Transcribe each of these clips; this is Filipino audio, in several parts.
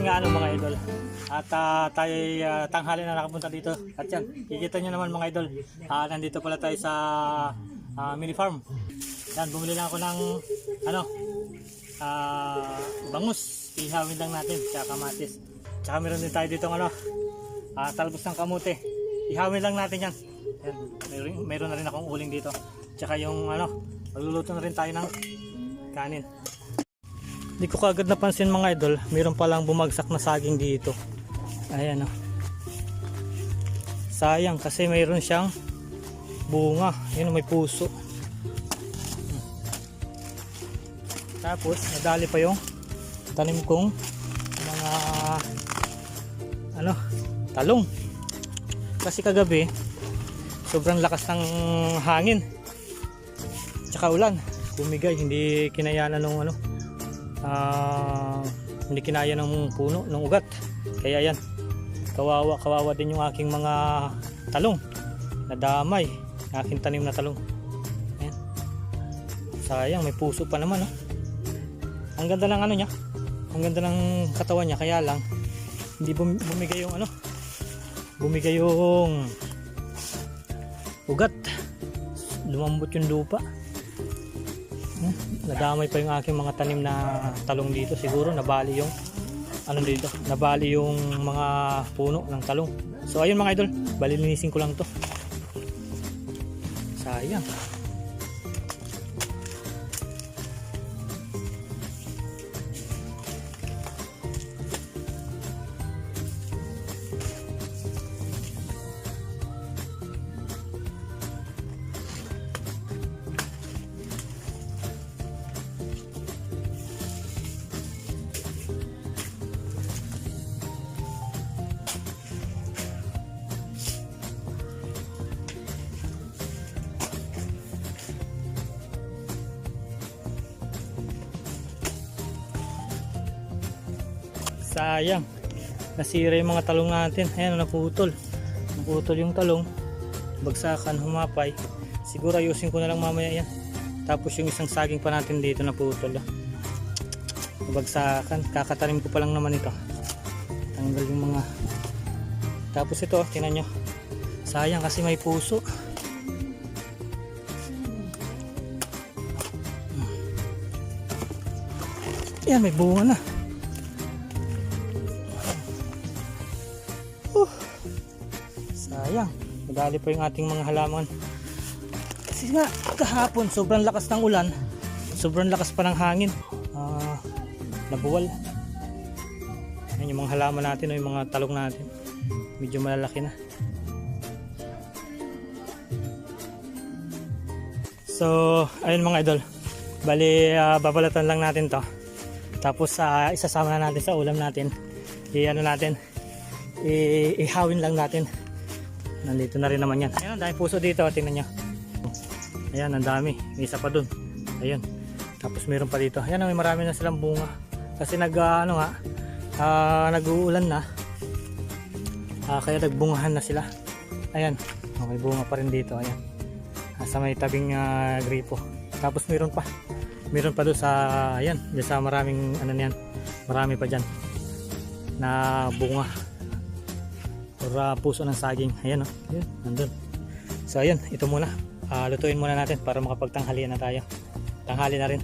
yun nga ano mga idol. At ah, tayo ay ah, tanghali na nakapunta dito. At yan, kikita nyo naman mga idol. Ah, nandito pala tayo sa ah, mini farm. Yan, bumili lang ako ng ano, ah, bangus. Ihawin lang natin, tsaka kamatis. Tsaka meron din tayo dito ano, ah, talbos ng kamote. Ihawin lang natin yan. yan meron, meron na rin akong uling dito. Tsaka yung ano, magluluto na rin tayo ng kanin. Hindi ko kagad napansin mga idol, mayroon palang bumagsak na saging dito. Ayan oh. Sayang kasi mayroon siyang bunga. Yun may puso. Tapos nadali pa yung tanim kong mga ano, talong. Kasi kagabi sobrang lakas ng hangin. Tsaka ulan. Bumigay, hindi kinayanan ng ano, ah, hindi kinaya ng puno, ng ugat. Kaya yan, kawawa, kawawa din yung aking mga talong. Nadamay, aking tanim na talong. Ayan. Sayang, may puso pa naman. Oh. Ang ganda ng ano niya, ang ganda ng katawan niya, kaya lang, hindi bum- bumigay yung ano, bumigay yung ugat. Lumambot yung lupa. Hmm, nadamay pa yung aking mga tanim na talong dito. Siguro nabali yung ano dito? Nabali yung mga puno ng talong. So ayun mga idol. Balilinisin ko lang to. Sayang sayang. Nasira yung mga talong natin. Ayan naputol. Naputol yung talong. Bagsakan humapay. Siguro ayusin ko na lang mamaya yan. Tapos yung isang saging pa natin dito naputol. Bagsakan. Kakatanim ko pa lang naman ito. Tanggal yung mga tapos ito tinan nyo. Sayang kasi may puso. Yan may bunga na Madali pa yung ating mga halaman. Kasi nga, kahapon, sobrang lakas ng ulan. Sobrang lakas pa ng hangin. Ah, nabuwal. Yan yung mga halaman natin o yung mga talong natin. Medyo malalaki na. So, ayun mga idol. Bali, ah, babalatan lang natin to. Tapos, ah, isasama na natin sa ulam natin. I-ano natin, i- ihawin lang natin nandito na rin naman yan. Ayun ang dami puso dito tingnan nyo. Ayan ang dami. May isa pa dun. Ayun. Tapos meron pa dito. Ayan may marami na silang bunga. Kasi nag ah, ano nga ah, nag-uulan na. Ah, kaya nagbungahan na sila. Ayan. Oh, may bunga pa rin dito. Ayan. Sa may tabing ah, gripo. Tapos meron pa. Meron pa doon sa ayan dyan sa maraming ano niyan marami pa dyan na bunga uh, puso ng saging. Ayan o oh. Ayan, nandun. So ayan ito muna. Ah, lutuin muna natin para makapagtanghalian na tayo. Tanghali na rin.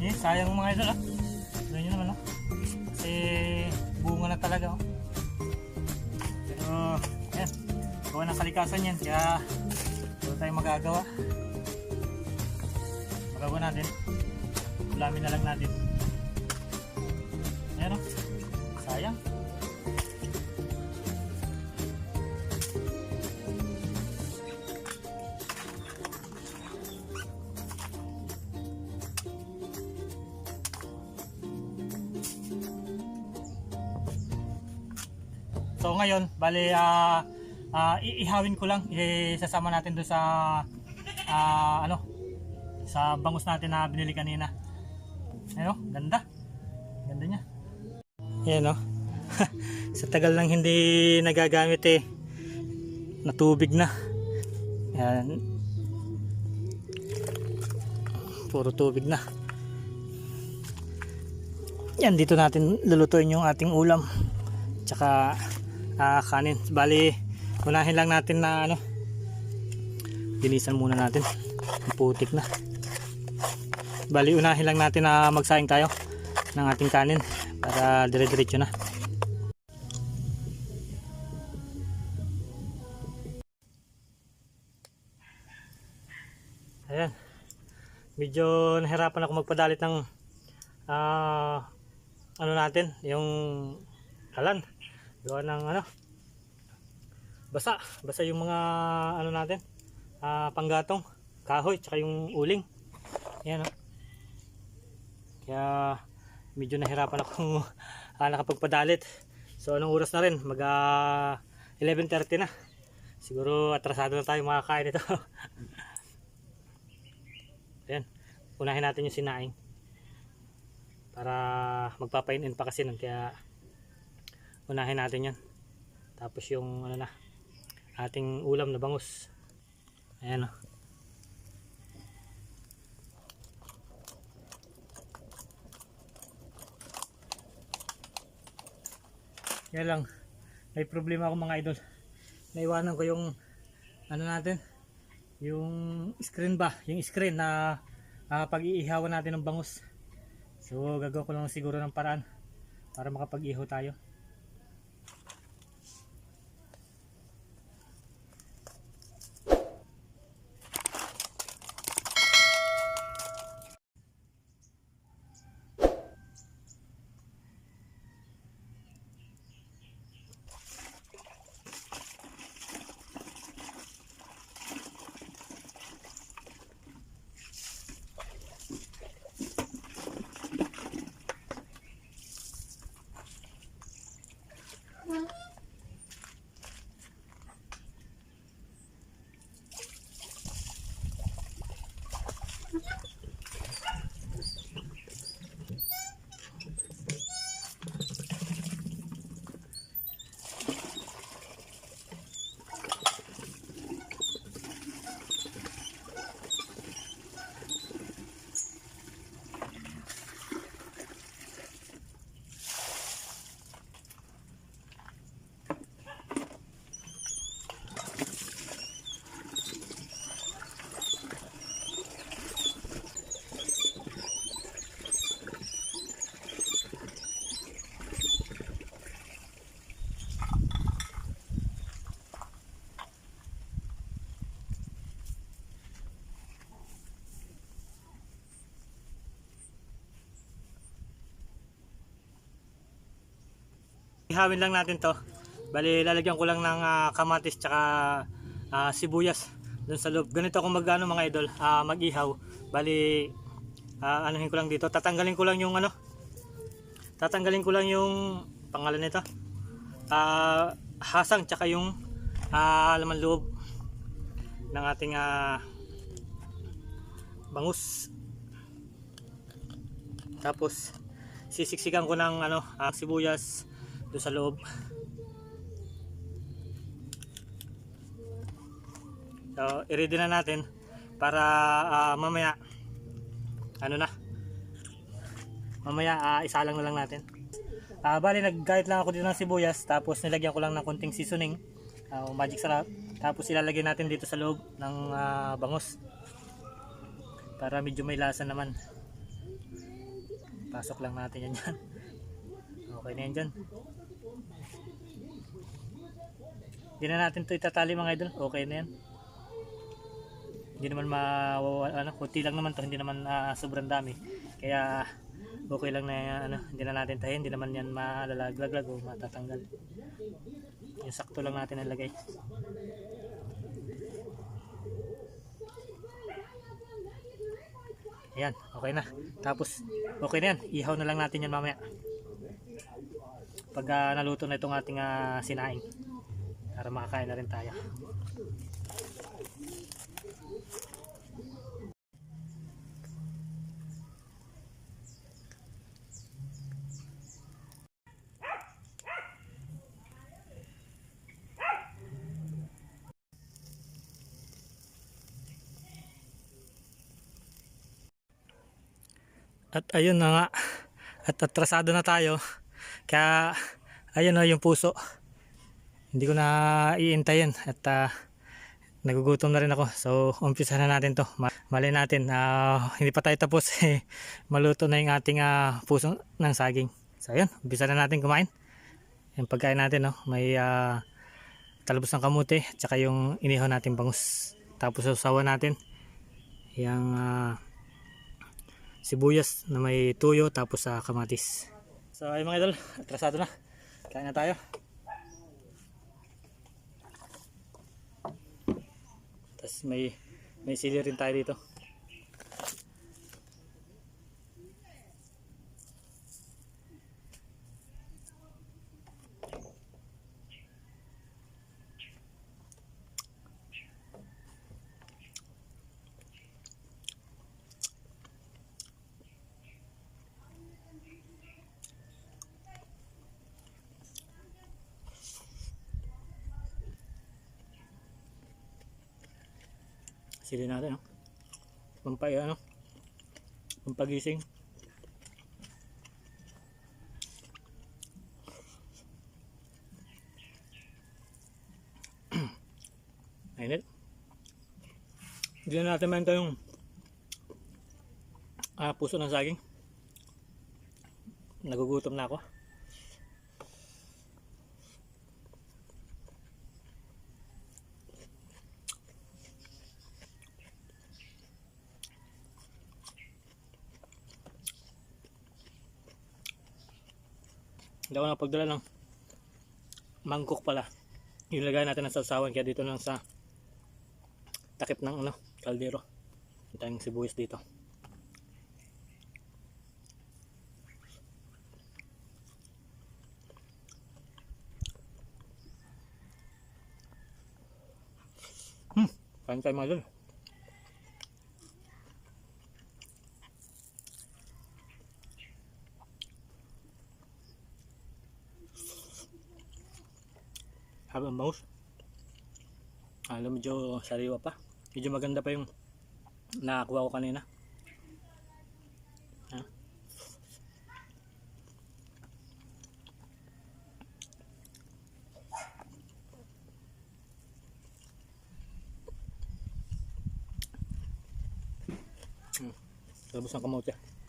Eh sayang mga idol ah. Tignan nyo naman oh kasi bunga na talaga oh. Pero ayan. Gawa ng kalikasan yan kaya magagawa. Magagawa natin. Ulamin na lang natin. Ayan o sayang. So ngayon, bali ah ah, iihawin ko lang, isasama natin doon sa ah, ano sa bangus natin na binili kanina. Ano, ganda. Ganda niya. Ayan oh. sa tagal lang hindi nagagamit eh. na tubig na. Yan. Puro tubig na. Yan, dito natin lulutuin yung ating ulam. Tsaka ah, kanin. Bali, unahin lang natin na ano. Dinisan muna natin. Putik na. Bali, unahin lang natin na magsaing tayo ng ating kanin para dire-diretso na. Ayan. Medyo nahirapan ako magpadalit ng ah, ano natin, yung kalan. Gawa ng ano, basa. Basa yung mga ano natin, ah, panggatong, kahoy, tsaka yung uling. Ayan oh. Kaya medyo nahirapan akong ah, nakapagpadalit. So anong oras na rin? Mag ah, 11.30 na. Siguro atrasado na tayo makakain ito. Ayan. Unahin natin yung sinaing. Para magpapainin pa kasi nun. Kaya unahin natin yan. Tapos yung ano na ating ulam na bangus. Ayan o. Yan lang. May problema ako mga idol. Naiwanan ko yung ano natin, yung screen ba, yung screen na uh, pag-iihawan natin ng bangus. So gagawa ko lang siguro ng paraan para makapag-ihaw tayo. Ihawin lang natin to. Bali, lalagyan ko lang ng ah, kamatis tsaka ah, sibuyas dun sa loob. Ganito ako magano mga idol, ah, mag-ihaw. Bali, ah, anuhin ko lang dito. Tatanggalin ko lang yung ano. Tatanggalin ko lang yung pangalan nito. Ah, hasang tsaka yung ah, laman loob ng ating ah, bangus. Tapos sisiksikan ko ng ano, ah, sibuyas doon sa loob. So, i-ready na natin para ah, mamaya ano na? Mamaya ah, isa lang na lang natin. Ah, bali nagkahit lang ako dito ng sibuyas tapos nilagyan ko lang ng konting seasoning o magic sarap. Tapos ilalagay natin dito sa loob ng ah, bangus para medyo may lasa naman. Pasok lang natin yan dyan. Okay na yan dyan hindi na natin to itatali mga idol okay na yan hindi naman ma ano, kunti lang naman to hindi naman ah, sobrang dami kaya okay lang na ano, hindi na natin tahin hindi naman yan malalaglag o matatanggal yung sakto lang natin nalagay Ayan, okay na. Tapos, okay na yan. Ihaw na lang natin yan mamaya. Pag ah, naluto na itong ating ah, sinaing para makakain na rin tayo At ayun na nga. At atrasado na tayo. Kaya ayun na yung puso. Hindi ko na iintayin at ah, nagugutom na rin ako. So umpisa na natin to. Ma- Mali natin. ah, hindi pa tayo tapos. eh, Maluto na yung ating ah, puso ng saging. So ayun, umpisa na natin kumain. Yung pagkain natin, no? may ah, talbos ng kamote, tsaka yung inihaw natin bangus. Tapos sausawan natin yung ah, sibuyas na may tuyo tapos sa kamatis. So ayun mga idol, atrasado na. Kain na tayo. Tapos may may sili rin tayo dito. Sili natin, no? Pampay, ano? Pampagising. Ainit. Hindi na natin menta yung ah, puso ng saging. Nagugutom na ako. Hindi ako nakapagdala ng mangkok pala. Ilagay natin ng sausawan kaya dito lang sa takip ng ano, kaldero. Tayong sibuyas dito. Hmm, kain tayo mga idol. Habang mouse alam medyo sariwa pa medyo maganda pa yung nakakuha ko kanina ha? Hmm. Labos ng kamote.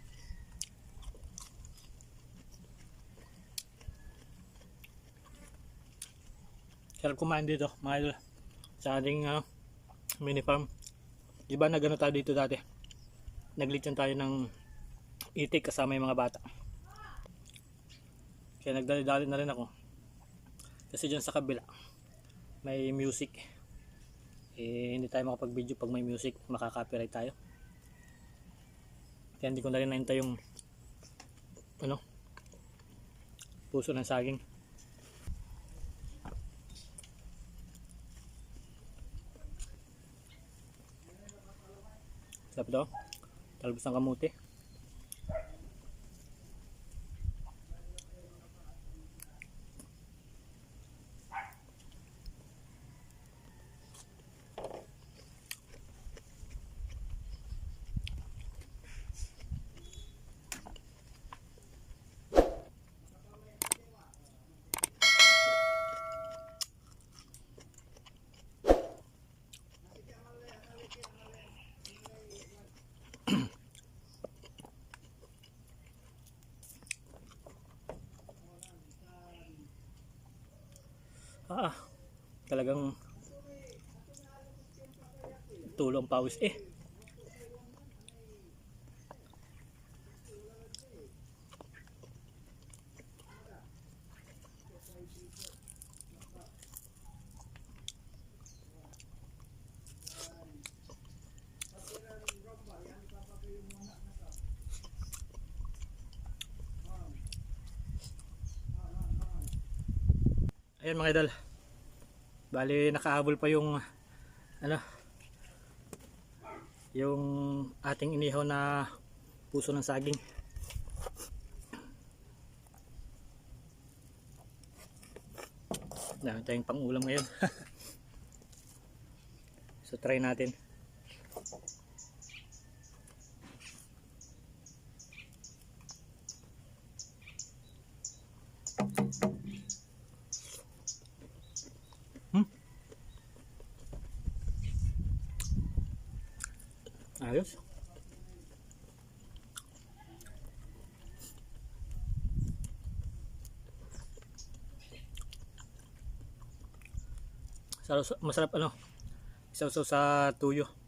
Sarap kumain dito, mga idol. Sa ating ano, mini farm. Di ba nagano tayo dito dati? Naglitsyon tayo ng itik kasama yung mga bata. Kaya nagdali-dali na rin ako. Kasi dyan sa kabila, may music. Eh, hindi tayo makapag-video pag may music, makaka-copyright tayo. Kaya hindi ko na rin naintay yung ano, puso ng saging. Sarap daw. Talbos ng kamuti. Ah, talagang tulong pawis eh. Ayan mga idol. Bali nakahabol pa yung ano yung ating inihaw na puso ng saging. Dami tayong pangulam ngayon. so try natin. Masarap, ano, isaw-saw sa tuyo.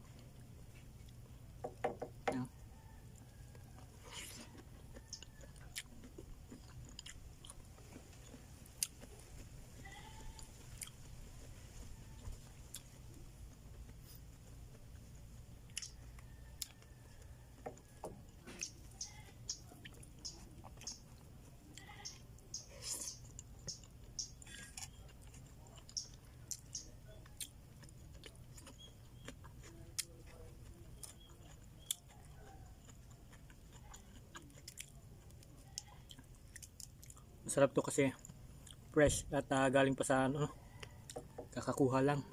Masarap to kasi fresh at ah, galing pa sa ano, kakakuha lang.